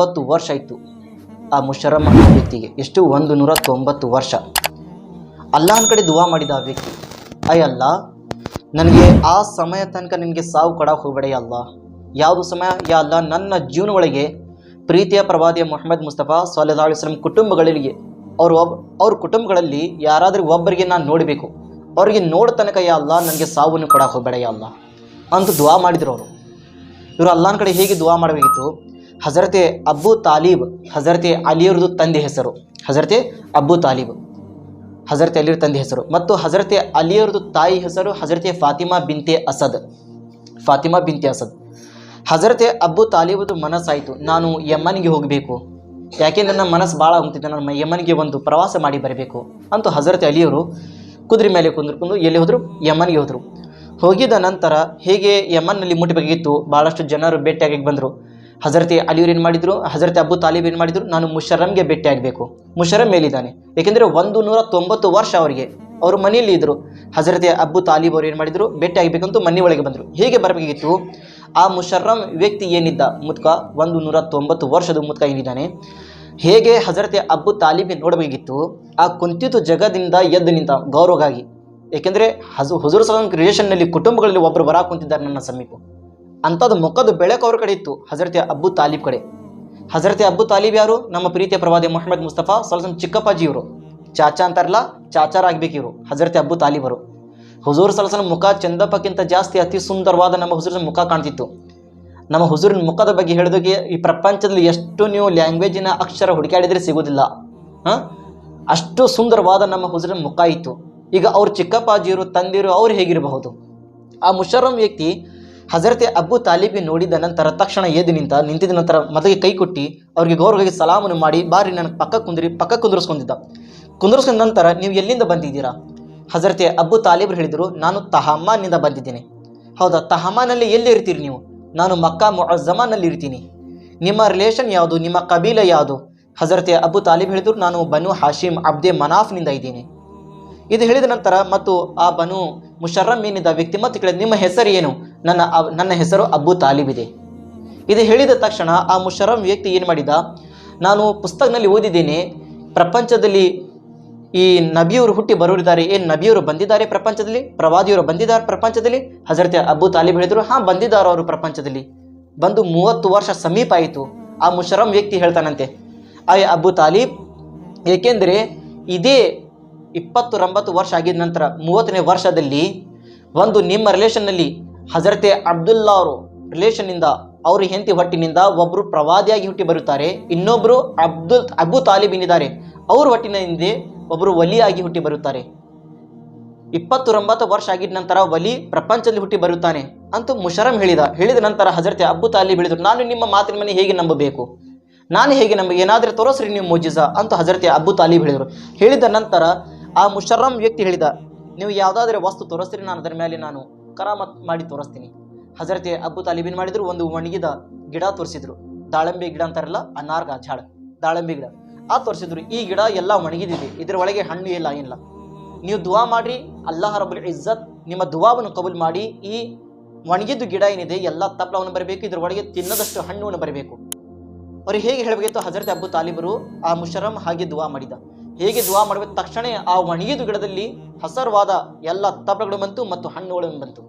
ತೊಂಬತ್ತು ವರ್ಷ ಆಯಿತು. ಆ ಮುಷರಮ್ ವ್ಯಕ್ತಿಗೆ ಎಷ್ಟು? ಒಂದು ನೂರ ತೊಂಬತ್ತು ವರ್ಷ. ಅಲ್ಲಾನ್ ಕಡೆ ದುವಾ ಮಾಡಿದ ಆ ವ್ಯಕ್ತಿ ಅಯ್ಯ ಅಲ್ಲ ನನಗೆ ಆ ಸಮಯ ತನಕ ನಿನಗೆ ಸಾವು ಕೊಡಕ್ಕೆ ಹೋಗಬೇಡ ಅಲ್ಲ ಯಾವುದು ಸಮಯ? ಯಾ ಅಲ್ಲ ನನ್ನ ಜೀವನ ಒಳಗೆ ಪ್ರೀತಿಯ ಪ್ರವಾದಿಯ ಮೊಹಮ್ಮದ್ ಮುಸ್ತಫಾ ಸಲ್ಲಾ ಅಲಿಸ್ಲಂ ಕುಟುಂಬಗಳಿಗೆ ಅವ್ರ ಒಬ್, ಅವ್ರ ಕುಟುಂಬಗಳಲ್ಲಿ ಯಾರಾದರೂ ಒಬ್ಬರಿಗೆ ನಾನು ನೋಡಬೇಕು. ಅವರಿಗೆ ನೋಡ ತನಕ ಯಾ ಅಲ್ಲ ನನಗೆ ಸಾವನ್ನು ಕೊಡಕ್ಕೆ ಹೋಗಬೇಡ ಅಲ್ಲ ಅಂತ ದುವಾ ಮಾಡಿದ್ರು ಅವರು. ಇವರು ಅಲ್ಲಾನ ಕಡೆ ಹೇಗೆ ದುವಾ ಮಾಡಬೇಕಿತ್ತು? ಹಜರತೆ ಅಬ್ಬು ತಾಲೀಬ್ ಹಜರತೆ ಅಲಿಯವ್ರದ್ದು ತಂದೆ ಹೆಸರು. ಹಜರತೆ ಅಬ್ಬು ತಾಲೀಬ್. ಹಜರತೆ ಅಲಿಯವ್ರ ತಂದೆ ಹೆಸರು. ಮತ್ತು ಹಜರತೆ ಅಲಿಯವ್ರದ್ದು ತಾಯಿ ಹೆಸರು ಹಜರತೆ ಫಾತಿಮಾ ಬಿಂತೆ ಅಸದ್. ಫಾತಿಮಾ ಬಿಂತೆ ಅಸದ್. ಹಜರತೆ ಅಬ್ಬು ತಾಲೀಬದು ಮನಸ್ಸಾಯಿತು. ನಾನು ಯಮನ್ಗೆ ಹೋಗಬೇಕು. ಯಾಕೆ ನನ್ನ ಮನಸ್ಸು ಭಾಳ ಹೋಗ್ತಿದ್ದೆ ನಾನು ಯಮನ್ಗೆ ಒಂದು ಪ್ರವಾಸ ಮಾಡಿ ಬರಬೇಕು ಅಂತ ಹಜರತೆ ಅಲಿಯವರು ಕುದುರೆ ಮೇಲೆ ಕುಂದ್ರಕೊಂಡು ಎಲ್ಲಿ ಹೋದರು? ಯಮನ್ಗೆ ಹೋದರು. ಹೋಗಿದ ನಂತರ ಹೇಗೆ ಯಮನ್ನಲ್ಲಿ ಮುಟ್ಟಬೇಕಿತ್ತು ಭಾಳಷ್ಟು ಜನರು ಭೇಟಿಯಾಗಿ ಬಂದರು. ಹಜರತೆ ಅಲಿಯವ್ರು ಏನು ಮಾಡಿದರು? ಹಜರತೆ ಅಬ್ಬು ತಾಲೀಬ್ ಏನು ಮಾಡಿದರು? ನಾನು ಮುಷರಮ್ಗೆ ಭೇಟಿ ಆಗಬೇಕು ಮುಷರಮ್ ಮೇಲಿದ್ದಾನೆ ಏಕೆಂದರೆ ಒಂದು ನೂರ ತೊಂಬತ್ತು ವರ್ಷ ಅವರಿಗೆ. ಅವರು ಮನೆಯಲ್ಲಿ ಇದ್ದರು ಹಜರತೆ ಅಬ್ಬು ತಾಲೀಬ್ ಅವರು ಏನು ಮಾಡಿದರು? ಭೇಟಿ ಆಗಬೇಕಂತೂ ಮನೆ ಒಳಗೆ ಬಂದರು. ಹೇಗೆ ಬರಬೇಕಿತ್ತು ಆ ಮುಷರ್ರಮ್ ವ್ಯಕ್ತಿ ಏನಿದ್ದ? ಮುತ್ಕ ಒಂದು ನೂರ ತೊಂಬತ್ತು ವರ್ಷದ ಮುತ್ಕ ಏನಿದ್ದಾನೆ? ಹೇಗೆ ಹಜರತೆ ಅಬ್ಬು ತಾಲೀಬ್ ನೋಡಬೇಕಿತ್ತು ಆ ಕುಂತಿತು ಜಗದಿಂದ ಎದ್ದು ನಿಂತ ಗೌರವಗಾಗಿ. ಏಕೆಂದರೆ ಹಜು, ಹುಜೂರ್ ಸಲಂ ರಿಲೇಷನ್ನಲ್ಲಿ ಕುಟುಂಬಗಳಲ್ಲಿ ಒಬ್ಬರು ಬರ ಕುಂತಿದ್ದಾರೆ ನನ್ನ ಸಮೀಪ. ಅಂಥದ್ದು ಮುಖದ ಬೆಳಕು ಅವ್ರ ಕಡೆ ಇತ್ತು, ಹಜರತೆ ಅಬ್ಬು ತಾಲೀಬ್ ಕಡೆ. ಹಜರತೆ ಅಬ್ಬು ತಾಲೀಬ್ ಯಾರು? ನಮ್ಮ ಪ್ರೀತಿಯ ಪ್ರವಾದಿ ಮೊಹಮ್ಮದ್ ಮುಸ್ತಫಾ ಚಿಕ್ಕಪ್ಪಾಜಿ ಇವರು ಚಾಚಾ ಅಂತಾರಲ್ಲ ಚಾಚಾರಾಗ್ಬೇಕು ಇವರು, ಹಜರತೆ ಅಬ್ಬು ತಾಲೀಬರು. ಹುಜೂರ್ ಸಲಸನ ಮುಖ ಚಂದಪ್ಪಕ್ಕಿಂತ ಜಾಸ್ತಿ ಅತಿ ಸುಂದರವಾದ ನಮ್ಮ ಹುಜೂರಿನ ಮುಖ ಕಾಣ್ತಿತ್ತು. ನಮ್ಮ ಹುಜೂರಿನ ಮುಖದ ಬಗ್ಗೆ ಹೇಳಿದಾಗೆ ಈ ಪ್ರಪಂಚದಲ್ಲಿ ಎಷ್ಟು ನೀವು ಲ್ಯಾಂಗ್ವೇಜಿನ ಅಕ್ಷರ ಹುಡುಕಾಡಿದ್ರೆ ಸಿಗೋದಿಲ್ಲ. ಹಾಂ? ಅಷ್ಟು ಸುಂದರವಾದ ನಮ್ಮ ಹುಜೂರಿನ ಮುಖ ಇತ್ತು. ಈಗ ಅವ್ರ ಚಿಕ್ಕಪ್ಪಾಜಿಯರು ತಂದಿರು ಅವ್ರು ಹೇಗಿರಬಹುದು? ಆ ಮುಷರಂ ವ್ಯಕ್ತಿ ಹಜರತೆ ಅಬ್ಬು ತಾಲೀಬಿ ನೋಡಿದ ನಂತರ ತಕ್ಷಣ ಎದ್ದು ನಿಂತ, ನಿಂತಿದ ನಂತರ ಮದಗೆ ಕೈ ಕೊಟ್ಟು, ಅವರಿಗೆ ಗೌರವವಾಗಿ ಸಲಾಮನ್ನು ಮಾಡಿ, ಬಾರಿ ನನಗೆ ಪಕ್ಕ ಕುಂದ್ರಿ, ಪಕ್ಕ ಕುಂದಿರಿಸ್ಕೊಂಡಿದ್ದ. ಕುಂದಿರಿಸ್ಕೊಂಡ ನಂತರ ನೀವು ಎಲ್ಲಿಂದ ಬಂದಿದ್ದೀರಾ? ಹಜರತೆ ಅಬ್ಬು ತಾಲೀಬ್ರು ಹೇಳಿದರು, ನಾನು ತಹಮಾನ್ನಿಂದ ಬಂದಿದ್ದೀನಿ. ಹೌದಾ ತಹಮಾನಲ್ಲಿ ಎಲ್ಲಿ ಇರ್ತೀರಿ ನೀವು? ನಾನು ಮಕ್ಕಾ ಮುಅಜ್ಜಮಾನಲ್ಲಿ ಇರ್ತೀನಿ. ನಿಮ್ಮ ರಿಲೇಷನ್ ಯಾವುದು? ನಿಮ್ಮ ಕಬೀಲ ಯಾವುದು? ಹಜರತೆ ಅಬ್ಬು ತಾಲೀಬ್ ಹೇಳಿದರು, ನಾನು ಬನು ಹಾಶಿಮ್ ಅಬ್ದೆ ಮನಾಫ್ನಿಂದ ಇದ್ದೀನಿ. ಇದು ಹೇಳಿದ ನಂತರ ಮತ್ತು ಆ ಬನು ಮುಷರ್ರಮ್ ಏನಿದ್ದ ವ್ಯಕ್ತಿ ಮತ್ತು ಕೇಳಿದ ನಿಮ್ಮ ಹೆಸರು ಏನು? ನನ್ನ ನನ್ನ ಹೆಸರು ಅಬ್ಬು ತಾಲಿಬ್ ಇದೆ. ಇದು ಹೇಳಿದ ತಕ್ಷಣ ಆ ಮುಷರಂ ವ್ಯಕ್ತಿ ಏನು ಮಾಡಿದ? ನಾನು ಪುಸ್ತಕದಲ್ಲಿ ಓದಿದ್ದೇನೆ. ಪ್ರಪಂಚದಲ್ಲಿ ಈ ನಬಿಯವರು ಹುಟ್ಟಿ ಬರೋರಿದ್ದಾರೆ ಏನು ನಬಿಯವರು ಬಂದಿದ್ದಾರೆ ಪ್ರಪಂಚದಲ್ಲಿ? ಪ್ರವಾದಿಯವರು ಬಂದಿದ್ದಾರೆ ಪ್ರಪಂಚದಲ್ಲಿ? ಹಜರತ್ ಅಬ್ಬು ತಾಲಿಬ್ ಹೇಳಿದರು, ಹಾಂ, ಬಂದಿದ್ದಾರೆ ಅವರು ಪ್ರಪಂಚದಲ್ಲಿ. ಬಂದು ಮೂವತ್ತು ವರ್ಷ ಸಮೀಪ ಆಯಿತು. ಆ ಮುಷರಂ ವ್ಯಕ್ತಿ ಹೇಳ್ತಾನಂತೆ ಅಯ್ಯ ಅಬ್ಬು ತಾಲಿಬ್, ಏಕೆಂದರೆ ಇದೇ ಇಪ್ಪತ್ತೊಂಬತ್ತು ವರ್ಷ ಆಗಿದ ನಂತರ ಮೂವತ್ತನೇ ವರ್ಷದಲ್ಲಿ ಒಂದು ನಿಮ್ಮ ರಿಲೇಷನ್ನಲ್ಲಿ ಹಜರತೆ ಅಬ್ದುಲ್ಲಾ ಅವರು ರಿಲೇಷನ್ನಿಂದ ಅವರು ಹೆಂಡತಿ ಹೊಟ್ಟಿನಿಂದ ಒಬ್ಬರು ಪ್ರವಾದಿಯಾಗಿ ಹುಟ್ಟಿ ಬರುತ್ತಾರೆ. ಇನ್ನೊಬ್ಬರು ಅಬ್ದುಲ್, ಅಬು ತಾಲಿಬಿನಿದ್ದಾರೆ. ಅವ್ರ ಹೊಟ್ಟಿನಿಂದ ಒಬ್ಬರು ವಲಿಯಾಗಿ ಹುಟ್ಟಿ ಬರುತ್ತಾರೆ. ಇಪ್ಪತ್ತೊಂಬತ್ತು ವರ್ಷ ಆಗಿದ ನಂತರ ವಲಿ ಪ್ರಪಂಚದಲ್ಲಿ ಹುಟ್ಟಿ ಬರುತ್ತಾನೆ ಅಂತ ಮುಷರಂ ಹೇಳಿದ ಹೇಳಿದ ನಂತರ ಹಜರತೆ ಅಬ್ಬು ತಾಲಿಬ್ ಹೇಳಿದರು, ನಾನು ನಿಮ್ಮ ಮಾತಿನ ಮನೆ ಹೇಗೆ ನಂಬಬೇಕು? ನಾನು ಹೇಗೆ ನಮಗೆ ಏನಾದರೂ ತೋರಿಸ್ರಿ ನೀವು ಮೋಜಿಸ ಅಂತ ಹಜರತೆ ಅಬ್ಬು ತಾಲಿಬ್ ಹೇಳಿದರು. ಹೇಳಿದ ನಂತರ ಆ ಮುಷರ್ರಂ ವ್ಯಕ್ತಿ ಹೇಳಿದ, ನೀವು ಯಾವುದಾದ್ರೆ ವಸ್ತು ತೋರಿಸ್ತೀರಿ, ನಾನು ಅದರ ಮೇಲೆ ನಾನು ಕರಾಮತ್ ಮಾಡಿ ತೋರಿಸ್ತೀನಿ. ಹಜರತೆ ಅಬ್ಬು ತಾಲಿಬಿನ್ ಮಾಡಿದ್ರು, ಒಂದು ಒಣಗಿದ ಗಿಡ ತೋರಿಸಿದ್ರು. ದಾಳಂಬೆ ಗಿಡ ಅಂತಾರಲ್ಲ, ಅನಾರ್ಗ, ಝಾಡ್, ದಾಳಂಬೆ ಗಿಡ. ಆ ತೋರಿಸಿದ್ರು, ಈ ಗಿಡ ಎಲ್ಲ ಒಣಗಿದಿದೆ, ಇದರ ಒಳಗೆ ಹಣ್ಣು ಇಲ್ಲ, ಏನಿಲ್ಲ. ನೀವು ದುವಾ ಮಾಡಿ ಅಲ್ಲಾಹ ರಬ್ಬುಲ್ ಇಜ್ಜತ್ ನಿಮ್ಮ ದುವಾವನ್ನು ಕಬುಲ್ ಮಾಡಿ, ಈ ಒಣಗಿದ್ದು ಗಿಡ ಏನಿದೆ, ಎಲ್ಲ ತಪ್ಪಲವನ್ನು ಬರಬೇಕು, ಇದ್ರ ಒಳಗೆ ತಿನ್ನದಷ್ಟು ಹಣ್ಣುವನ್ನು ಬರಬೇಕು. ಅವ್ರಿಗೆ ಹೇಗೆ ಹೇಳಬೇಕಿತ್ತು, ಹಜರತ್ ಅಬ್ಬು ತಾಲಿಬರು ಆ ಮುಷರಂ ಹಾಗೆ ದುವಾ ಮಾಡಿದ. ಹೇಗೆ ದುವಾ ಮಾಡಬೇಕು ತಕ್ಷಣ ಆ ಒಣಗಿದ ಗಿಡದಲ್ಲಿ ಹಸರವಾದ ಎಲ್ಲ ತಪ್ಪಗಳು ಬಂತು ಮತ್ತು ಹಣ್ಣುಗಳು ಬಂತು.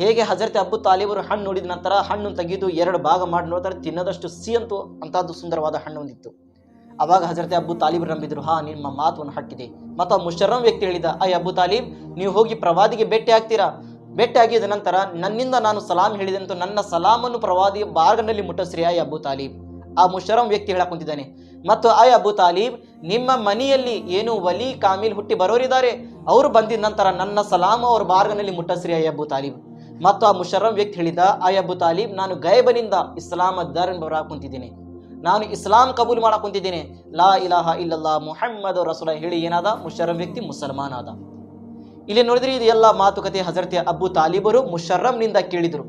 ಹೇಗೆ ಹಜರತೆ ಅಬ್ಬು ತಾಲಿಬರು ಹಣ್ಣು ನೋಡಿದ ನಂತರ ಹಣ್ಣು ತೆಗೆದು ಎರಡು ಭಾಗ ಮಾಡಿ ನೋಡ್ತಾರೆ, ತಿನ್ನದಷ್ಟು ಸಿ ಅಂತೂ ಅಂತಹದ್ದು ಸುಂದರವಾದ ಹಣ್ಣು ಹೊಂದಿತ್ತು ಅವಾಗ ಹಜರತೆ ಅಬ್ಬು ತಾಲಿಬರು ನಂಬಿದ್ರು, ಹಾ ನಿಮ್ಮ ಮಾತುವನ್ನು ಹಟ್ಟಿದೆ ಮತ್ತು ಆ ಮುಷರಂ ವ್ಯಕ್ತಿ ಹೇಳಿದ ಅಯ್ಯ ಅಬ್ಬು ತಾಲೀಬ್, ನೀವು ಹೋಗಿ ಪ್ರವಾದಿಗೆ ಭೇಟಿ ಆಗ್ತೀರಾ? ಭೇಟಿ ಆಗಿದ ನಂತರ, ನನ್ನಿಂದ ನಾನು ಸಲಾಂ ಹೇಳಿದಂತೂ ನನ್ನ ಸಲಾಮನ್ನು ಪ್ರವಾದಿ ಬಾರ್ಗನಲ್ಲಿ ಮುಟ್ಟಸ್ರಿ ಅಯ್ಯ ಅಬ್ಬು ತಾಲಿಬ್. ಆ ಮುಷರಂ ವ್ಯಕ್ತಿ ಹೇಳಕ್ ಕುಂತಿದ್ದಾನೆ ಮತ್ತು ಆಯ್ ಅಬು ತಾಲೀಬ್, ನಿಮ್ಮ ಮನೆಯಲ್ಲಿ ಏನು ವಲಿ ಕಾಮಿಲ್ ಹುಟ್ಟಿ ಬರೋರಿದ್ದಾರೆ? ಅವರು ಬಂದಿದ ನಂತರ ನನ್ನ ಸಲಾಮ ಅವ್ರ ಬಾರ್ಗನಲ್ಲಿ ಮುಟ್ಟಸ್ರಿ ಅಯ್ ಅಬು ತಾಲೀಬ್. ಮತ್ತು ಆ ಮುಷರಂ ವ್ಯಕ್ತಿ ಹೇಳಿದ ಆಯ್ ಅಬು ತಾಲೀಬ್, ನಾನು ಗೈಬನಿಂದ ಇಸ್ಲಾಮ ಧರ್ಮ ಬರಾಕ್ ಕುಂತಿದ್ದೀನಿ. ನಾನು ಇಸ್ಲಾಂ ಕಬೂಲ್ ಮಾಡಕ್ ಕುಂತಿದ್ದೀನಿ. ಲಾ ಇಲಾಹ ಇಲ್ಲಲ್ಲಾ ಮುಹಮ್ಮದ್ ರಸೂಲ ಹೇಳಿ ಏನಾದ? ಮುಷರಂ ವ್ಯಕ್ತಿ ಮುಸಲ್ಮಾನ್ ಆದ. ಇಲ್ಲಿ ನೋಡಿದ್ರೆ, ಇದು ಎಲ್ಲ ಮಾತುಕತೆ ಹಜರತೆ ಅಬ್ಬು ತಾಲಿಬರು ಮುಷರ್ರಂನಿಂದ ಕೇಳಿದರು.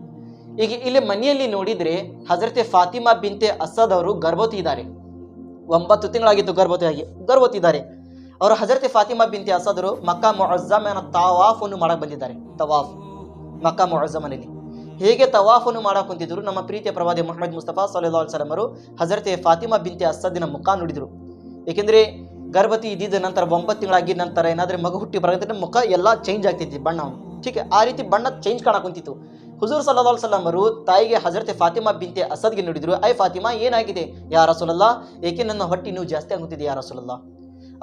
ಈಗ ಇಲ್ಲಿ ಮನೆಯಲ್ಲಿ ನೋಡಿದ್ರೆ, ಹಜರತೆ ಫಾತಿಮಾ ಬಿಂತೆ ಅಸದ್ ಅವರು ಗರ್ಭವತಿ ಇದ್ದಾರೆ ಒಂಬತ್ತು ತಿಂಗಳಾಗಿತ್ತು ಗರ್ಭವತಿಯಾಗಿ ಗರ್ಭವತಿದ್ದಾರೆ ಅವರು ಹಜರತ್ ಫಾತಿಮಾ ಬಿಂತಿ ಅಸದರು ಮಕ್ಕಾ ಮುಅಜ್ಜಮನ ತವಾಫ್ ಅನ್ನು ಮಾಡಕ್ ಬಂದಿದ್ದಾರೆ. ತವಾಫ್, ಮಕ್ಕಾ ಮೊಅಜ್ಜಮನಲ್ಲಿ. ಹೇಗೆ ತವಾಫನ್ನು ಮಾಡಕ್ ಕುಂತಿದ್ರು ನಮ್ಮ ಪ್ರೀತಿಯ ಪ್ರವಾದಿ ಮೊಹಮ್ಮದ್ ಮುಸ್ತಫಾ ಸಲ್ಲಾ ಸಲಮ್ ಅವರು ಹಜರತೆ ಫಾತಿಮಾ ಬಿಂತೆ ಅಸದಿನ ಮುಖ ನುಡಿದ್ರು. ಏಕೆಂದ್ರೆ ಗರ್ಭವತಿ ಇದ್ದಿದ್ದ ನಂತರ ಒಂಬತ್ತು ತಿಂಗಳಾಗಿದ್ದ ನಂತರ ಏನಾದ್ರೆ ಮಗು ಹುಟ್ಟಿ ಬರೋದ್ರೆ ಮುಖ ಎಲ್ಲ ಚೇಂಜ್ ಆಗ್ತೈತಿ ಬಣ್ಣ. ठीक ಆ ರೀತಿ ಬಣ್ಣ ಚೇಂಜ್ ಕಾಣಕ್ ಕುಂತಿತ್ತು. ಹುಜೂರ್ ಸಲ್ಲಾ ಸಲ್ಲಮರು ತಾಯಿಗೆ ಹಜರತೆ ಫಾತಿಮಾ ಬಿಂತೆ ಅಸದ್ಗೆ ನುಡಿದ್ರು, ಐ ಫಾತಿಮಾ, ಏನಾಗಿದೆ? ಯಾರ ಸೊಲಲ್ಲ ಏಕೆ ನನ್ನ ಹೊಟ್ಟೆ ನೀವು ಜಾಸ್ತಿ ಆಗುತ್ತಿದೆ ಯಾರ ಸೊಲಲ್ಲ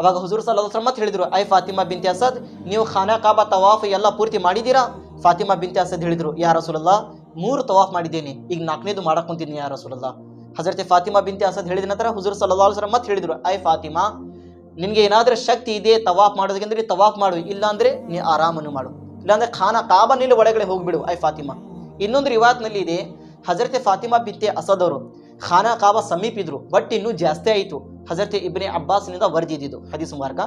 ಅವಾಗ ಹುಜೂರ್ ಸಲ್ಲಾ ಮತ್ತೆ ಹೇಳಿದ್ರು, ಐ ಫಾತಿಮಾ ಬಿಂತೆ ಅಸದ್, ನೀವು ಖಾನಾ ಕಾಬಾ ತವಾಫ್ ಎಲ್ಲ ಪೂರ್ತಿ ಮಾಡಿದ್ದೀರಾ? ಫಾತಿಮಾ ಬಿಂತೆ ಅಸದ್ ಹೇಳಿದ್ರು ಯಾರ ಸೊಲಲ್ಲ ಮೂರು ತವಾಫ್ ಮಾಡಿದ್ದೇನೆ, ಈಗ ನಾಲ್ಕನೇದು ಮಾಡಕ್ಕೊಂತೀನಿ ಯಾ ರಸೂಲಲ್ಲ ಹಜರತೆ ಫಾತಿಮಾ ಬಿಂತೆ ಅಸದ್ ಹೇಳಿದ ನಂತರ ಹುಜೂರ್ ಸಲ್ಲಾ ಸಲಮ್ ಮತ್ತೆ ಹೇಳಿದ್ರು, ಐ ಫಾತಿಮಾ ನಿಮಗೆ ಏನಾದರೂ ಶಕ್ತಿ ಇದೆ ತವಾಫ್ ಮಾಡೋದಕ್ಕೆ? ತವಾಫ್ ಮಾಡು, ಇಲ್ಲಾಂದರೆ ನೀ ಆರಾಮನ್ನು ಮಾಡು. ಇಲ್ಲಾಂದ್ರೆ ಖಾನಾ ಕಾಬನಲ್ಲಿ ಒಳಗಡೆ ಹೋಗ್ಬಿಡು. ಐ, ಫಾತಿಮಾ. ಇನ್ನೊಂದು ರಿವಾತ್ನಲ್ಲಿ ಇದೆ, ಹಜರತೆ ಫಾತಿಮಾ ಬಿತ್ತೆ ಅಸದ್ ಅವರು ಖಾನಾ, ಕಾಬಾ ಸಮೀಪ ಇದ್ರು ಬಟ್ ಇನ್ನೂ ಜಾಸ್ತಿ ಆಯಿತು. ಹಜರತೆ ಇಬ್ನೆ ಅಬ್ಬಾಸ್ನಿಂದ ವರದಿದ್ದು ಹದೀಸ್ ಮಾರ್ಗ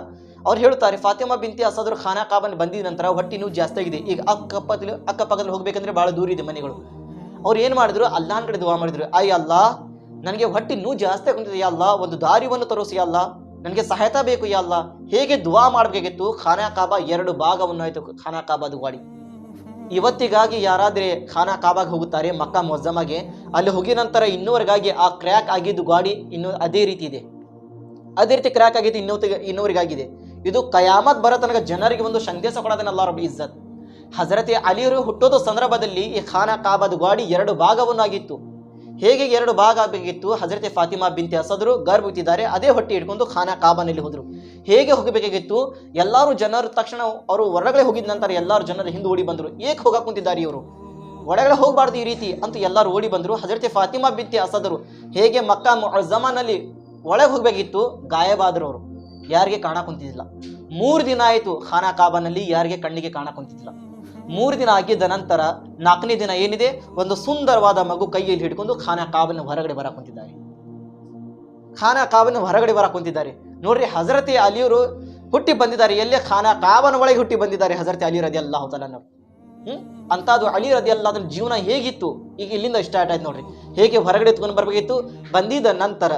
ಅವ್ರು ಹೇಳ್ತಾರೆ, ಫಾತಿಮಾ ಬಿಂತಿ ಅಸಾದ್ರು ಖಾನಾ, ಕಾಬನ್ ಬಂದಿದ ನಂತರ ಹೊಟ್ಟೆ ಇನ್ನೂ ಜಾಸ್ತಿ ಆಗಿದೆ. ಈಗ ಅಕ್ಕಪಕ್ಕದಲ್ಲಿ ಅಕ್ಕಪಕ್ಕದಲ್ಲಿ ಹೋಗ್ಬೇಕಂದ್ರೆ ಬಹಳ ದೂರ ಇದೆ ಮನೆಗಳು. ಅವ್ರು ಏನು ಮಾಡಿದ್ರು? ಅಲ್ಲಾನ್ ಕಡೆ ದುವಾ ಮಾಡಿದ್ರು. ಅಯ್ಯ ಅಲ್ಲ, ನನಗೆ ಹೊಟ್ಟೆ ಇನ್ನೂ ಜಾಸ್ತಿ ಆಗುತ್ತಿದೆ ಅಲ್ಲ, ಒಂದು ದಾರಿವನ್ನು ತೋರಿಸಿ ಅಲ್ಲ. ನನಗೆ ಸಹಾಯತ ಬೇಕು ಯಾ ಅಲ್ಲ. ಹೇಗೆ ದುವಾ ಮಾಡಬೇಕಿತ್ತು? ಖಾನಾ ಕಾಬಾ ಎರಡು ಭಾಗವನ್ನು ಆಯಿತು. ಖಾನಾ ಕಾಬಾದು ದುವಾಡಿ ಇವತ್ತಿಗಾಗಿ ಯಾರಾದರೆ ಖಾನಾ ಕಾಬಾಗೆ ಹೋಗುತ್ತಾರೆ, ಮಕ್ಕಾ ಮೊಜ್ಜಮಗೆ, ಅಲ್ಲಿ ಹೋಗಿದ ನಂತರ ಇನ್ನೂವರೆಗಾಗಿ ಆ ಕ್ರ್ಯಾಕ್ ಆಗಿದ್ದು ಗಾಡಿ ಇನ್ನು ಅದೇ ರೀತಿ ಇದೆ. ಅದೇ ರೀತಿ ಕ್ರ್ಯಾಕ್ ಆಗಿದ್ದು ಇನ್ನೂ ಇನ್ನೂವರೆಗಾಗಿದೆ. ಇದು ಕಯಾಮತ್ ಬರೋ ತನಕ ಜನರಿಗೆ ಒಂದು ಸಂದೇಶ ಕೊಡೋದನ್ನ ಅಲ್ಲ ರಬ್ಬಿ ಇಜ್ಜತ್. ಹಜರತೆ ಅಲಿಯರು ಹುಟ್ಟೋದು ಸಂದರ್ಭದಲ್ಲಿ ಈ ಖಾನಾ ಕಾಬಾದ ಗಾಡಿ ಎರಡು ಭಾಗವನ್ನಾಗಿತ್ತು. ಹೇಗೆ ಎರಡು ಭಾಗ ಆಗಬೇಕಿತ್ತು ಹಜರತೆ ಫಾತಿಮಾ ಬಿಂತೆ ಅಸದ್ರು ಗರ್ಭುತ್ತಿದ್ದಾರೆ ಅದೇ ಹೊಟ್ಟೆ ಹಿಡ್ಕೊಂಡು ಖಾನಾ ಕಾಬಾನಲ್ಲಿ ಹೋದರು. ಹೇಗೆ ಹೋಗಬೇಕಾಗಿತ್ತು? ಎಲ್ಲರೂ ಜನರು ತಕ್ಷಣ ಅವರು ಹೊರಗಡೆ ಹೋಗಿದ ನಂತರ ಎಲ್ಲರೂ ಜನರು ಹಿಂದೆ ಓಡಿ ಬಂದರು. ಏಕೆ ಹೋಗಕ್ಕೆ ಕುಂತಿದ್ದಾರೆ ಇವರು. ಒಳಗಡೆ ಹೋಗಬಾರ್ದು ಈ ರೀತಿ ಅಂತ ಎಲ್ಲರೂ ಓಡಿ ಬಂದರು. ಹಜರತೆ ಫಾತಿಮಾ ಬಿಂತೆ ಅಸದರು ಹೇಗೆ ಮಕ್ಕಾ ಜಮಾನಲ್ಲಿ ಒಳಗೆ ಹೋಗಬೇಕಿತ್ತು? ಗಾಯಬಾದರು ಅವರು. ಯಾರಿಗೆ ಕಾಣ ಕುಂತಿದ್ದಿಲ್ಲ. ಮೂರು ದಿನ ಆಯಿತು ಖಾನಾ ಕಾಬಾನಲ್ಲಿ ಯಾರಿಗೆ ಕಣ್ಣಿಗೆ ಕಾಣ ಕುಂತಿದ್ದಿಲ್ಲ. ಮೂರು ದಿನ ಆಗಿದ್ದ ನಂತರ ನಾಲ್ಕನೇ ದಿನ ಏನಿದೆ? ಒಂದು ಸುಂದರವಾದ ಮಗು ಕೈಯಲ್ಲಿ ಹಿಡ್ಕೊಂಡು ಖಾನ ಕಾಬನ ಹೊರಗಡೆ ಬರ ಕುಂತಿದ್ದಾರೆ. ಖಾನಾ ಕಾಬನ ಹೊರಗಡೆ ಬರ ಕುಂತಿದ್ದಾರೆ. ನೋಡ್ರಿ ಹಜರತಿ ಅಲಿಯವರು ಹುಟ್ಟಿ ಬಂದಿದ್ದಾರೆ. ಎಲ್ಲೇ? ಖಾನಾ ಕಾಬನ ಒಳಗೆ ಹುಟ್ಟಿ ಬಂದಿದ್ದಾರೆ ಹಜರತಿ ಅಲಿ ರದಿ ಅಲ್ಲಾಹು ನಾವು ಹ್ಮ್? ಅಂತಾದು ಅಲಿ ರದಿ ಅಲ್ಲ ಜೀವನ ಹೇಗಿತ್ತು? ಈಗ ಇಲ್ಲಿಂದ ಸ್ಟಾರ್ಟ್ ಆಯ್ತು ನೋಡ್ರಿ. ಹೇಗೆ ಹೊರಗಡೆ ಎತ್ಕೊಂಡು ಬರ್ಬೇಕಿತ್ತು? ಬಂದಿದ್ದ ನಂತರ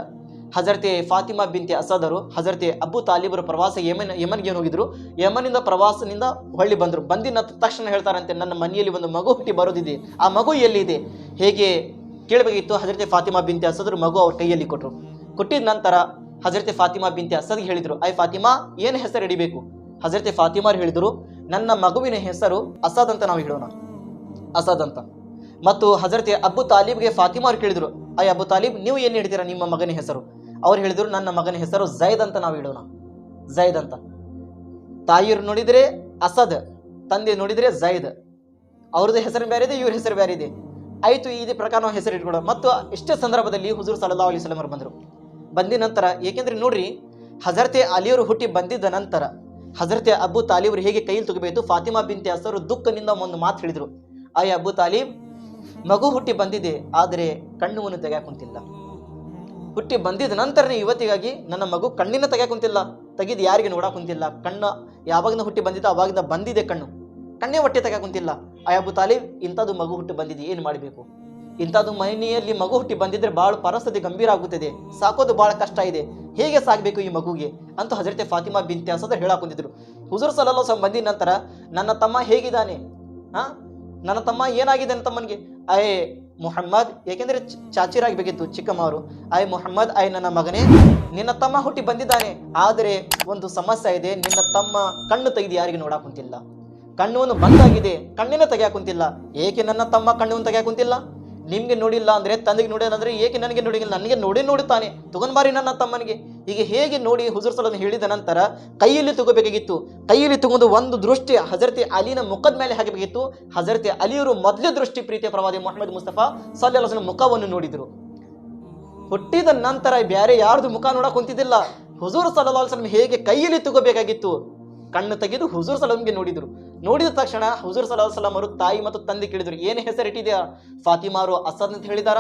ಹಜರತೆ ಫಾತಿಮಾ ಬಿಂತೆ ಅಸದರು, ಹಜರತೆ ಅಬ್ಬು ತಾಲಿಬರು ಪ್ರವಾಸ ಯಮನ್, ಯಮನ್ಗೆ ಏನು ಹೋಗಿದ್ರು. ಯಮನಿಂದ ಪ್ರವಾಸದಿಂದ ಹೊಳ್ಳಿ ಬಂದರು. ಬಂದಿನ ತಕ್ಷಣ ಹೇಳ್ತಾರಂತೆ, ನನ್ನ ಮನೆಯಲ್ಲಿ ಒಂದು ಮಗು ಹುಟ್ಟಿ ಬರೋದಿದೆ. ಆ ಮಗು ಎಲ್ಲಿದೆ? ಹೇಗೆ ಕೇಳಬೇಕಿತ್ತು ಹಜರತೆ ಫಾತಿಮಾ ಬಿಂತೆ ಅಸದರು ಮಗು ಅವ್ರ ಕೈಯಲ್ಲಿ ಕೊಟ್ಟರು ಕೊಟ್ಟಿದ ನಂತರ ಹಜರತೆ ಫಾತಿಮಾ ಬಿಂತೆ ಅಸದ್ಗೆ ಹೇಳಿದರು, ಐ ಫಾತಿಮಾ, ಏನು ಹೆಸರು ಹಿಡಿಬೇಕು? ಹಜರತೆ ಫಾತಿಮಾರು ಹೇಳಿದರು, ನನ್ನ ಮಗುವಿನ ಹೆಸರು ಅಸದ್ ಅಂತ ನಾವು ಹೇಳೋಣ. ಅಸದ್ ಅಂತ. ಮತ್ತು ಹಜರತೆ ಅಬ್ಬು ತಾಲೀಬ್ಗೆ ಫಾತಿಮಾರು ಕೇಳಿದ್ರು, ಐ ಅಬ್ಬು ತಾಲೀಬ್, ನೀವು ಏನು ಹೇಳ್ತೀರಾ ನಿಮ್ಮ ಮಗನ ಹೆಸರು? ಅವ್ರು ಹೇಳಿದ್ರು, ನನ್ನ ಮಗನ ಹೆಸರು ಝೈದ್ ಅಂತ ನಾವು ಹೇಳೋಣ. ಜೈದ್ ಅಂತ. ತಾಯಿಯರು ನೋಡಿದ್ರೆ ಅಸದ್, ತಂದೆ ನೋಡಿದ್ರೆ ಝೈದ್. ಅವ್ರದ್ದು ಹೆಸರು ಬೇರೆ ಇದೆ, ಇವ್ರ ಹೆಸರು ಬೇರೆ ಇದೆ. ಆಯಿತು ಇದೇ ಪ್ರಕಾರ ನಾವು ಹೆಸರು ಇಟ್ಕೊಳ್ಳೋ ಮತ್ತು ಇಷ್ಟೇ ಸಂದರ್ಭದಲ್ಲಿ ಹುಜೂರ್ ಸಲ್ಲಾ ಅಲಿ ಸಲಮರು ಬಂದರು. ಬಂದ ನಂತರ, ಏಕೆಂದ್ರೆ ನೋಡ್ರಿ, ಹಜರತೆ ಅಲಿಯವರು ಹುಟ್ಟಿ ಬಂದಿದ್ದ ನಂತರ, ಹಜರತೆ ಅಬ್ಬು ತಾಲಿಬ್ರು ಹೇಗೆ ಕೈಲಿ ತಗೋಬೇಕು, ಫಾತಿಮಾ ಬಿಂತೆ ಅಸರು ದುಃಖದಿಂದ ಒಂದು ಮಾತು ಹೇಳಿದರು. ಆಯ್ ಅಬ್ಬು ತಾಲಿಬ್, ಮಗು ಹುಟ್ಟಿ ಬಂದಿದೆ, ಆದರೆ ಕಣ್ಣುವನ್ನು ತೆಗೆಯಾಕುಂತಿಲ್ಲ ಹುಟ್ಟಿ ಬಂದಿದ ನಂತರನೇ ಇವತ್ತಿಗಾಗಿ ನನ್ನ ಮಗು ಕಣ್ಣಿನ ತೆಗೆಯಾಕುಂತಿಲ್ಲ ತೆಗೆದು ಯಾರಿಗೆ ನೋಡಕ್ಕೆ ಕುಂತಿಲ್ಲ. ಕಣ್ಣು ಯಾವಾಗಿಂದ ಹುಟ್ಟಿ ಬಂದಿದ್ದ ಅವಾಗಿಂದ ಬಂದಿದೆ ಕಣ್ಣು. ಕಣ್ಣೇ ಹೊಟ್ಟೆ ತೆಗೆಯಾಕುಂತಿಲ್ಲ ಕುಂತಿಲ್ಲ. ಅಯಾಬು ತಾಲಿಬ್, ಇಂಥದ್ದು ಮಗು ಹುಟ್ಟಿ ಬಂದಿದೆ, ಏನು ಮಾಡಬೇಕು? ಇಂಥದ್ದು ಮನೆಯಲ್ಲಿ ಮಗು ಹುಟ್ಟಿ ಬಂದಿದ್ರೆ ಭಾಳ ಪರಿಸ್ಥಿತಿ ಗಂಭೀರ ಆಗುತ್ತದೆ. ಸಾಕೋದು ಭಾಳ ಕಷ್ಟ ಇದೆ. ಹೇಗೆ ಸಾಕಬೇಕು ಈ ಮಗುಗೆ? ಅಂತ ಹಜರತೆ ಫಾತಿಮಾ ಬಿಂತೆ ಅಸದ ಹೇಳಾಕುಂತಿದ್ರು ಹುಜೂರ್ ಸಲಲ್ಲೋ ಸಹ ಬಂದಿದ ನಂತರ, ನನ್ನ ತಮ್ಮ ಹೇಗಿದ್ದಾನೆ? ಹಾಂ ನನ್ನ ತಮ್ಮ ಏನಾಗಿದೆ ನನ್ನ ತಮ್ಮನಿಗೆ? ಅಯ್ ಮೊಹಮ್ಮದ್, ಏಕೆಂದರೆ ಚಾಚಿರಾಗಬೇಕಿತ್ತು ಚಿಕ್ಕಮ್ಮವರು. ಐ ಮೊಹಮ್ಮದ್, ಐ ನನ್ನ ಮಗನೇ, ನಿನ್ನ ತಮ್ಮ ಹುಟ್ಟಿ ಬಂದಿದ್ದಾನೆ. ಆದರೆ ಒಂದು ಸಮಸ್ಯೆ ಇದೆ, ನಿನ್ನ ತಮ್ಮ ಕಣ್ಣು ತೆಗೆದು ಯಾರಿಗೆ ನೋಡಾಕ್ ಕುಂತಿಲ್ಲ. ಕಣ್ಣುವನ್ನು ಬಂದಾಗಿದೆ, ಕಣ್ಣಿನ ತೆಗೆಯಾಕುಂತಿಲ್ಲ ಏಕೆ ನನ್ನ ತಮ್ಮ ಕಣ್ಣನ್ನು ತೆಗೆಯಾಕುಂತಿಲ್ಲ ನಿಮ್ಗೆ ನೋಡಿಲ್ಲ ಅಂದ್ರೆ ತಂದೆಗೆ ನೋಡಿಲ್ಲ ಅಂದ್ರೆ ಏಕೆ ನನಗೆ ನೋಡಿಲ್ಲ? ನನಗೆ ನೋಡಿ ನೋಡುತ್ತಾನೆ. ತಗೊಂಡ್ಬಾರಿ ನನ್ನ ತಮ್ಮನಿಗೆ. ಹೀಗೆ ಹೇಗೆ ನೋಡಿ ಹುಜುರ್ ಸಲನ್ ಹೇಳಿದ ನಂತರ ಕೈಯಲ್ಲಿ ತಗೋಬೇಕಾಗಿತ್ತು. ಕೈಯಲ್ಲಿ ತಗೊಂಡು ಒಂದು ದೃಷ್ಟಿ ಹಜರತಿ ಅಲಿನ ಮುಖದ ಮೇಲೆ ಹಾಕಬೇಕಿತ್ತು ಹಜರತಿ ಅಲಿಯವರು ಮೊದಲ ದೃಷ್ಟಿ ಪ್ರೀತಿಯ ಪ್ರವಾದಿ ಮೊಹಮ್ಮದ್ ಮುಸ್ತಫಾ ಸಲ್ಲಾಹನ ಮುಖವನ್ನು ನೋಡಿದ್ರು. ಹುಟ್ಟಿದ ನಂತರ ಬೇರೆ ಯಾರ್ದು ಮುಖ ನೋಡಕ್ ಕುಂತಿದ್ದಿಲ್ಲ. ಹುಜೂರ್ ವಸಲಂ ಹೇಗೆ ಕೈಯಲ್ಲಿ ತಗೋಬೇಕಾಗಿತ್ತು? ಕಣ್ಣು ತೆಗೆದು ಹುಜೂರ್ ಸಲಂಗೆ ನೋಡಿದ್ರು. ನೋಡಿದ ತಕ್ಷಣ ಹುಜೂರ್ ವಸಲಂ ಅವರು ತಾಯಿ ಮತ್ತು ತಂದೆ ಕೇಳಿದ್ರು, ಏನು ಹೆಸರು ಇಟ್ಟಿದ್ಯಾ ಫಾತಿಮಾರು ಅಸದ್ ಅಂತ ಹೇಳಿದಾರ?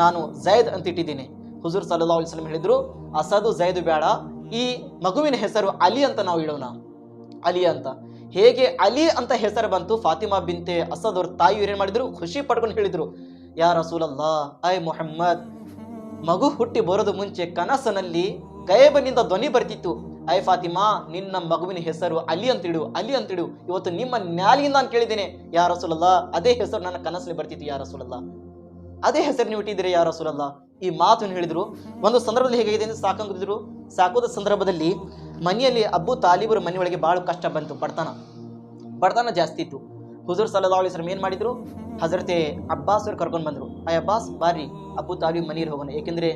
ನಾನು ಜೈದ್ ಅಂತ ಇಟ್ಟಿದ್ದೀನಿ. ಹುಜೂರ್ ಸಲ್ಲಾ ವಸಲಂ ಹೇಳಿದ್ರು, ಅಸದು ಜೈದು ಬೇಡ. ಈ ಮಗುವಿನ ಹೆಸರು ಅಲಿ ಅಂತ ನಾವು ಇಡೋಣ ಅಲಿ ಅಂತ. ಹೇಗೆ ಅಲಿ ಅಂತ ಹೆಸರು ಬಂತು? ಫಾತಿಮಾ ಬಿಂತೆ ಅಸದ್ ಅವ್ರ ತಾಯಿ ಏನ್ ಮಾಡಿದ್ರು? ಖುಷಿ ಪಡ್ಕೊಂಡು ಹೇಳಿದ್ರು. ಯಾ ರಸೂಲಲ್ಲ ಐ ಮೊಹಮ್ಮದ್, ಮಗು ಹುಟ್ಟಿ ಬರೋದು ಮುಂಚೆ ಕನಸನಲ್ಲಿ ಗೈಬನಿಂದ ಧ್ವನಿ ಬರ್ತಿತ್ತು. ಐ ಫಾತಿಮಾ, ನಿನ್ನ ಮಗುವಿನ ಹೆಸರು ಅಲಿ ಅಂತಿಡು ಅಲಿ ಅಂತಿಡು ಇವತ್ತು ನಿಮ್ಮ ನ್ಯಾಲಿಯಿಂದ ನಾನು ಕೇಳಿದ್ದೇನೆ. ಯಾರ ರಸೂಲಲ್ಲ ಅದೇ ಹೆಸರು ನನ್ನ ಕನಸಲ್ಲಿ ಬರ್ತಿತ್ತು ಯಾರ ರಸೂಲಲ್ಲ ಅದೇ ಹೆಸರು ನೀವು ಇಟ್ಟಿದ್ದೀರಿ ಯಾರ ರಸೂಲಲ್ಲ ಈ ಮಾತನ್ನು ಹೇಳಿದರು, ಒಂದು ಸಂದರ್ಭದಲ್ಲಿ ಹೇಗಿದೆ ಅಂದ್ರೆ ಸಾಕಂಗಿದ್ರು ಸಾಕೋದ ಸಂದರ್ಭದಲ್ಲಿ ಮನೆಯಲ್ಲಿ ಅಬ್ಬು ತಾಲಿಬರ ಮನೆಯೊಳಗೆ ಭಾಳ ಕಷ್ಟ ಬಂತು, ಬಡತನ. ಬಡತನ ಜಾಸ್ತಿ ಇತ್ತು. ಹುಜೂರ್ ಸಲ್ಲಾ ಸರ್ ಏನು ಮಾಡಿದ್ರು? ಹಜರತೆ ಅಬ್ಬಾಸ್ ಅವ್ರು ಕರ್ಕೊಂಡು ಬಂದರು. ಆ ಅಬ್ಬಾಸ್ ಬಾರಿ ಅಬ್ಬು ತಾಲಿಬ್ ಮನೆಗೆ ಹೋಗೋಣ ಏಕೆಂದರೆ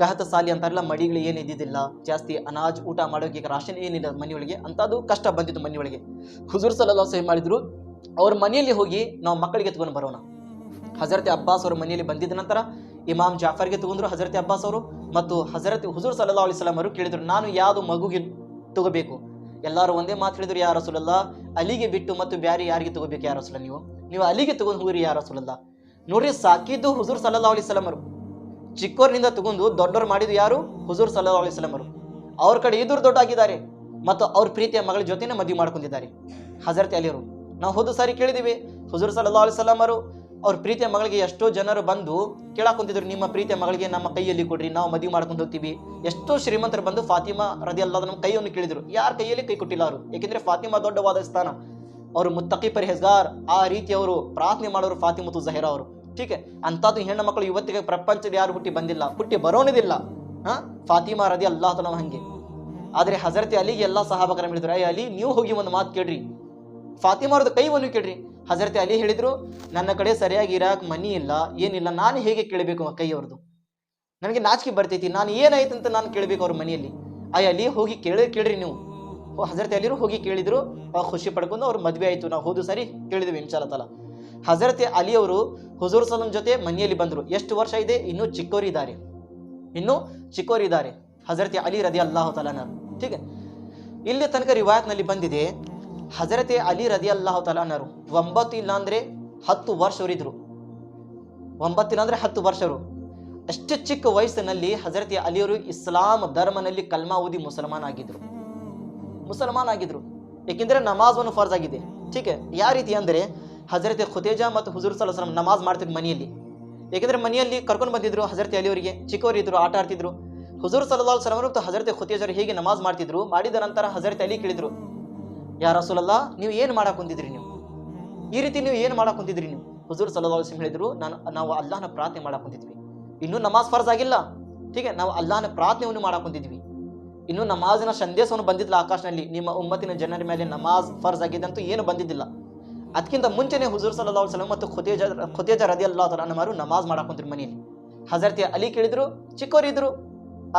ಕಹತ ಸಾಲಿ ಅಂತಾರಲ್ಲ, ಮಡಿಗಳು ಏನು ಇದ್ದಿದ್ದಿಲ್ಲ. ಜಾಸ್ತಿ ಅನಾಜ್, ಊಟ ಮಾಡೋಕೆ ಈಗ ರಾಶನ್ ಏನಿಲ್ಲ ಮನೆಯೊಳಗೆ ಅಂಥದ್ದು ಕಷ್ಟ ಬಂದಿತ್ತು ಮನೆಯೊಳಗೆ ಹುಜೂರ್ ಸಲ್ಲಾ ಸೇವ್ ಮಾಡಿದ್ರು? ಅವ್ರ ಮನೆಯಲ್ಲಿ ಹೋಗಿ ನಾವು ಮಕ್ಕಳಿಗೆ ಎತ್ಕೊಂಡು ಬರೋಣ. ಹಜರತೆ ಅಬ್ಬಾಸ್ ಅವ್ರ ಮನೆಯಲ್ಲಿ ಬಂದಿದ್ದ ನಂತರ ಇಮಾಮ್ ಜಾಫರ್ಗೆ ತಗೊಂಡ್ರು ಹಜರತ್ ಅಬ್ಬಾಸ್ ಅವರು ಮತ್ತು ಹಜರತ್ ಹುಜೂರ್ ಸಲ್ಲಾ ಅಲಿಸ್ಲಾಂ ಅವರು ಕೇಳಿದ್ರು, ನಾನು ಯಾವುದು ಮಗುಗೆ ತಗೋಬೇಕು? ಎಲ್ಲರೂ ಒಂದೇ ಮಾತು ಹೇಳಿದ್ರು ಯಾರ ರಸೂಲಲ್ಲ, ಅಲಿಗೆ ಬಿಟ್ಟು ಮತ್ತು ಬ್ಯಾರಿ ಯಾರಿಗೆ ತಗೋಬೇಕು ಯಾರ ರಸೂಲ ನೀವು? ನೀವು ಅಲಿಗೆ ತಗೊಂಡು ಹೋಗ್ರಿ ಯಾರ ರಸೂಲಲ್ಲ. ನೋಡ್ರಿ, ಸಾಕಿದ್ದು ಹುಜೂರ್ ಸಲ್ಲಾ ಅಲಿಸ್ಲಾಂ ಅವರು. ಚಿಕ್ಕೋರ್ನಿಂದ ತಗೊಂಡು ದೊಡ್ಡವ್ರು ಮಾಡಿದ್ದು ಯಾರು? ಹುಜೂರ್ ಸಲ್ಲಾ ಅಲಿಸ್ಲಾಂ ಅವರು. ಅವ್ರ ಕಡೆ ಇದ್ರ ದೊಡ್ಡ ಆಗಿದ್ದಾರೆ ಮತ್ತು ಅವ್ರ ಪ್ರೀತಿಯ ಮಗಳ ಜೊತೆನೇ ಮದುವೆ ಮಾಡ್ಕೊಂಡಿದ್ದಾರೆ ಹಜರತ್ ಅಲಿಯವರು. ನಾವು ಹೋದ ಸಾರಿ ಕೇಳಿದ್ದೀವಿ, ಹುಜೂರ್ ಸಲ್ಲಾ ಅಲಿಸ್ಲಾಂ ಅವರು ಅವ್ರ ಪ್ರೀತಿಯ ಮಗಳಿಗೆ ಎಷ್ಟೋ ಜನರು ಬಂದು ಕೇಳಾಕೊಂತಿದ್ರು, ನಿಮ್ಮ ಪ್ರೀತಿಯ ಮಗಳಿಗೆ ನಮ್ಮ ಕೈಯಲ್ಲಿ ಕೊಡ್ರಿ, ನಾವು ಮದುವೆ ಮಾಡ್ಕೊಂಡು ಹೋಗ್ತೀವಿ. ಎಷ್ಟೋ ಶ್ರೀಮಂತರು ಬಂದು ಫಾತಿಮಾ ರದಿ ಅಲ್ಲ ನಮ್ಮ ಕೈಯನ್ನು ಕೇಳಿದ್ರು. ಯಾರ ಕೈಯಲ್ಲಿ ಕೈ ಕೊಟ್ಟಿಲ್ಲ ಅವರು? ಏಕೆಂದ್ರೆ ಫಾತಿಮಾ ದೊಡ್ಡವಾದ ಸ್ಥಾನ. ಅವರು ಮುತ್ತಕಿ ಪರ್ಹೆಜ್ಗಾರ್ ಆ ರೀತಿ ಅವರು ಪ್ರಾರ್ಥನೆ ಮಾಡೋರು ಫಾತಿಮತ್ತು ಜಹೀರಾ ಅವರು. ಠೀಕೆ. ಅಂಥದ್ದು ಹೆಣ್ಣು ಮಕ್ಕಳು ಇವತ್ತಿಗೆ ಪ್ರಪಂಚದ ಯಾರು ಹುಟ್ಟಿ ಬಂದಿಲ್ಲ. ಹುಟ್ಟಿ ಬರೋನಿದಿಲ್ಲ. ಹಾಂ? ಫಾತಿಮಾ ರದಿ ಅಲ್ಲಾಹ ಹಾಗೆ. ಆದರೆ ಹಜರತಿ ಅಲಿಗೆ ಎಲ್ಲ ಸಹಾಬಕರ ಹೇಳಿದ್ರು ಅಯ್ಯ ಅಲಿ, ನೀವು ಹೋಗಿ ಒಂದು ಮಾತು ಕೇಳ್ರಿ. ಫಾತಿಮಾರದ ಕೈ ಒಂದು ಕೇಳ್ರಿ. ಹಜರತೆ ಅಲಿ ಹೇಳಿದರು, ನನ್ನ ಕಡೆ ಸರಿಯಾಗಿ ಇರಾಕ್ ಮನಿ ಇಲ್ಲ, ಏನಿಲ್ಲ, ನಾನು ಹೇಗೆ ಕೇಳಬೇಕು ಕೈಯವ್ರದ್ದು ನನಗೆ ನಾಚಿಕೆ ಬರ್ತೈತಿ, ನಾನು ಏನಾಯ್ತು ಅಂತ ನಾನು ಕೇಳಬೇಕು ಅವ್ರ ಮನೆಯಲ್ಲಿ. ಅಯ್ಯ ಅಲ್ಲಿ ಹೋಗಿ ಕೇಳಿ, ಕೇಳ್ರಿ ನೀವು. ಹಜರತೆ ಅಲಿರು ಹೋಗಿ ಕೇಳಿದ್ರು ಖುಷಿ ಪಡ್ಕೊಂಡು ಅವ್ರು ಮದುವೆ ಆಯಿತು, ನಾವು ಹೋದ ಸರಿ, ಕೇಳಿದ್ವಿ ಇನ್ಶಾಲತಲ್ಲ ಹಜರತೆ ಅಲಿ ಅವರು ಹುಜೂರ್ ಸಲಂ ಜೊತೆ ಮನೆಯಲ್ಲಿ ಬಂದರು. ಎಷ್ಟು ವರ್ಷ ಇದೆ? ಇನ್ನೂ ಚಿಕ್ಕೋರಿದ್ದಾರೆ ಇನ್ನೂ ಚಿಕ್ಕೋರಿದ್ದಾರೆ ಹಜರತೆ ಅಲಿ ರದಿ ಅಲ್ಲಾಹು ತಲಾನ ಠೀಕ್ ಇಲ್ಲಿ ತನಕ ರಿವಾಯತ್ನಲ್ಲಿ ಬಂದಿದೆ ಹಜರತೆ ಅಲಿ ರದಿ ಅಲ್ಲಾಹ್ ತಲಾನರು ಒಂಬತ್ತು ಇಲ್ಲಾಂದರೆ ಹತ್ತು ವರ್ಷವರಿದ್ರು. ಒಂಬತ್ತಿಲ್ಲ ಅಂದ್ರೆ ಹತ್ತು ವರ್ಷರು ಅಷ್ಟು ಚಿಕ್ಕ ವಯಸ್ಸಿನಲ್ಲಿ ಹಜರತೆ ಅಲಿಯವರು ಇಸ್ಲಾಂ ಧರ್ಮನಲ್ಲಿ ಕಲ್ಮಾ ಓದಿ ಮುಸಲ್ಮಾನ್ ಆಗಿದ್ರು. ಮುಸಲ್ಮಾನ್ ಆಗಿದ್ರು. ಏಕೆಂದರೆ ನಮಾಜ್ ಒಂದು ಫರ್ಜ್ ಆಗಿದೆ. ಠೀಕ್. ಯಾವ ರೀತಿ ಅಂದರೆ ಹಜರತೆ ಖುತೇಜಾ ಮತ್ತು ಹುಜೂರ್ ಸಲಂ ನಮಾಜ್ ಮಾಡ್ತಿದ್ರು ಮನೆಯಲ್ಲಿ. ಏಕೆಂದರೆ ಮನೆಯಲ್ಲಿ ಕರ್ಕೊಂಡು ಬಂದಿದ್ರು ಹಜರತೆ ಅಲಿಯವರಿಗೆ. ಚಿಕ್ಕವರಿದ್ದರು ಆಟ ಆಡ್ತಿದ್ರು. ಹುಜೂರ್ ಸಲಹಾ ಸಲಮರು ಮತ್ತು ಹಜರತೆ ಖುತೇಜರು ಹೇಗೆ ನಮಾಜ್ ಮಾಡ್ತಿದ್ರು, ಮಾಡಿದ ನಂತರ ಹಜರತೆ ಅಲಿ ಕೇಳಿದ್ರು. ಯಾರ ಸುಲಲ್ಲ ನೀವು ಏನು ಮಾಡಕ್ಕೆ ಹೊಂದಿದ್ರಿ ನೀವು? ಈ ರೀತಿ ನೀವು ಏನು ಮಾಡಕ್ಕೆ ಹೊಂದಿದ್ರಿ ನೀವು? ಹುಜೂರ್ ಸಲ್ಲಾ ಸಿಮ್ ಹೇಳಿದ್ರು, ನಾನು, ನಾವು ಅಲ್ಲಾಹನ ಪ್ರಾರ್ಥನೆ ಮಾಡಕ್ಕೆ ಕುಂತಿದ್ವಿ. ಇನ್ನೂ ನಮಾಜ್ ಫರ್ಜ್ ಆಗಿಲ್ಲ. ಠೀಕೆ ನಾವು ಅಲ್ಲಾಹನ ಪ್ರಾರ್ಥನೆಯನ್ನು ಮಾಡಕ್ಕೆ ಹೊಂದಿದ್ವಿ ಇನ್ನು ನಮಾಜಿನ ಸಂದೇಶವನ್ನು ಬಂದಿದ್ದಿಲ್ಲ ಆಕಾಶನಲ್ಲಿ ನಿಮ್ಮ ಉಮ್ಮತ್ತಿನ ಜನರ ಮೇಲೆ ನಮಾಜ್ ಫರ್ಜ್ ಆಗಿದ್ದಂತೂ ಏನು ಬಂದಿದ್ದಿಲ್ಲ. ಅದಕ್ಕಿಂತ ಮುಂಚೆನೇ ಹುಜೂರ್ ಸಲ್ಲಾ ಸಲಂ ಮತ್ತು ಖುತೇಜ ಖುತೇಜ ರದಿ ಅಲ್ಲಾ ತಲಾನಮಾರು ನಮಾಜ್ ಹೊಂದ್ರಿ ಮನೆಯಲ್ಲಿ. ಹಜರತಿ ಅಲಿ ಕೇಳಿದ್ರು ಚಿಕ್ಕವರಿದ್ರು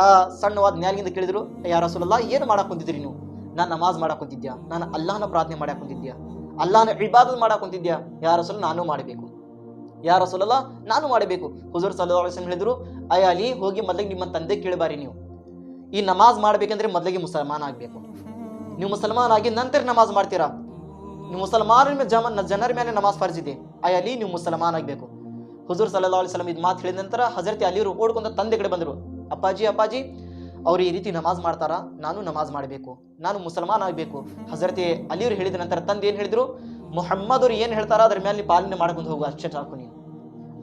ಆ ಸಣ್ಣವಾದ ನ್ಯಾಲಿಂದ ಕೇಳಿದ್ರು ಯಾರ ಸುಲಲ್ಲ ಏನು ಮಾಡಕ್ಕೆ ಹೊಂದಿದ್ರಿ ನೀವು? ನಾನು ನಮಾಜ್ ಮಾಡಕ್ ಕುಂತಿದ್ಯಾ? ನಾನು ಅಲ್ಲಾನ ಪ್ರಾರ್ಥನೆ ಮಾಡಕ್ ಕುಂತಿದ್ಯಾ? ಅಲ್ಲಾನ ಇಬಾದತ್ ಮಾಡಕ್ ಕುಂತಿದ್ಯಾ? ಯಾರ ಸಲ ನಾನು ಮಾಡಬೇಕು. ಯಾರ ಸಲಲ್ಲ ನಾನು ಮಾಡಬೇಕು. ಹುಜೂರ್ ವಸಲ್ಲಂ ಹೇಳಿದ್ರು ಅಯ್ಯ ಅಲಿ, ಹೋಗಿ ಮೊದಲಿಗೆ ನಿಮ್ಮ ತಂದೆ ಕೇಳಬಾರಿ ನೀವು. ಈ ನಮಾಜ್ ಮಾಡ್ಬೇಕಂದ್ರೆ ಮೊದಲಿಗೆ ಮುಸಲ್ಮಾನ್ ಆಗಬೇಕು. ನೀವು ಮುಸಲ್ಮಾನ್ ಆಗಿ ನಂತರ ನಮಾಜ್ ಮಾಡ್ತೀರಾ? ನೀವು ಮುಸಲ್ಮಾನ ಜಮ, ಜನರ ಮೇಲೆ ನಮಾಜ್ ಫರ್ಜಿದೆ ಅಯ್ಯ ಅಲಿ, ನೀವು ಮುಸಲ್ಮಾನ್ ಆಗ್ಬೇಕು. ಹುಜೂರ್ ಸಲಹ್ ಅಲಿಸ್ಲಮ್ ಇದು ಮಾತು ಹೇಳಿದ ನಂತರ ಹಜರತಿ ಅಲಿಯವರು ಓಡ್ಕೊಂಡ ತಂದೆ ಕಡೆ ಬಂದರು. ಅಪ್ಪಾಜಿ ಅಪ್ಪಾಜಿ ಅವ್ರು ಈ ರೀತಿ ನಮಾಜ್ ಮಾಡ್ತಾರಾ? ನಾನು ನಮಾಜ್ ಮಾಡಬೇಕು. ನಾನು ಮುಸಲ್ಮಾನ್ ಆಗಬೇಕು. ಹಜರತಿ ಅಲಿಯವರು ಹೇಳಿದ ನಂತರ ತಂದೆ ಏನು ಹೇಳಿದ್ರು? ಮೊಹಮ್ಮದ್ ಅವ್ರು ಏನು ಹೇಳ್ತಾರ? ಅದ್ರ ಮೇಲೆ ಪಾಲನೆ ಮಾಡ್ಕೊಂಡು ಹೋಗು, ಅಷ್ಟೇ ಸಾಕು ನೀನು.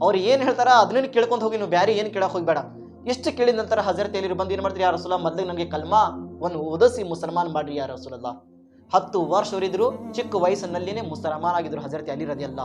ಅವ್ರು ಏನು ಹೇಳ್ತಾರ? ಅದನ್ನ ಕೇಳ್ಕೊಂಡು ಹೋಗಿ, ನೀವು ಬೇರೆ ಏನು ಕೇಳಕ್ ಹೋಗಬೇಡ. ಎಷ್ಟು ಕೇಳಿದ ನಂತರ ಹಜರತ್ ಅಲಿರು ಬಂದು ಏನು ಮಾಡ್ತಾರೆ? ಯಾರ ರಸೂಲ ಮೊದಲಿಗೆ ನನಗೆ ಕಲ್ಮಾ, ಒಂದು ಓದಿಸಿ ಮುಸಲ್ಮಾನ್ ಮಾಡ್ರಿ ಯಾರ ರಸೂಲಲ್ಲ ಹತ್ತು ವರ್ಷವರಿದ್ರು ಚಿಕ್ಕ ವಯಸ್ಸಿನಲ್ಲಿನೇ ಮುಸಲ್ಮಾನ್ ಆಗಿದ್ರು ಹಜರತೆ ಅಲಿ ರದಿ ಅಲ್ಲಾ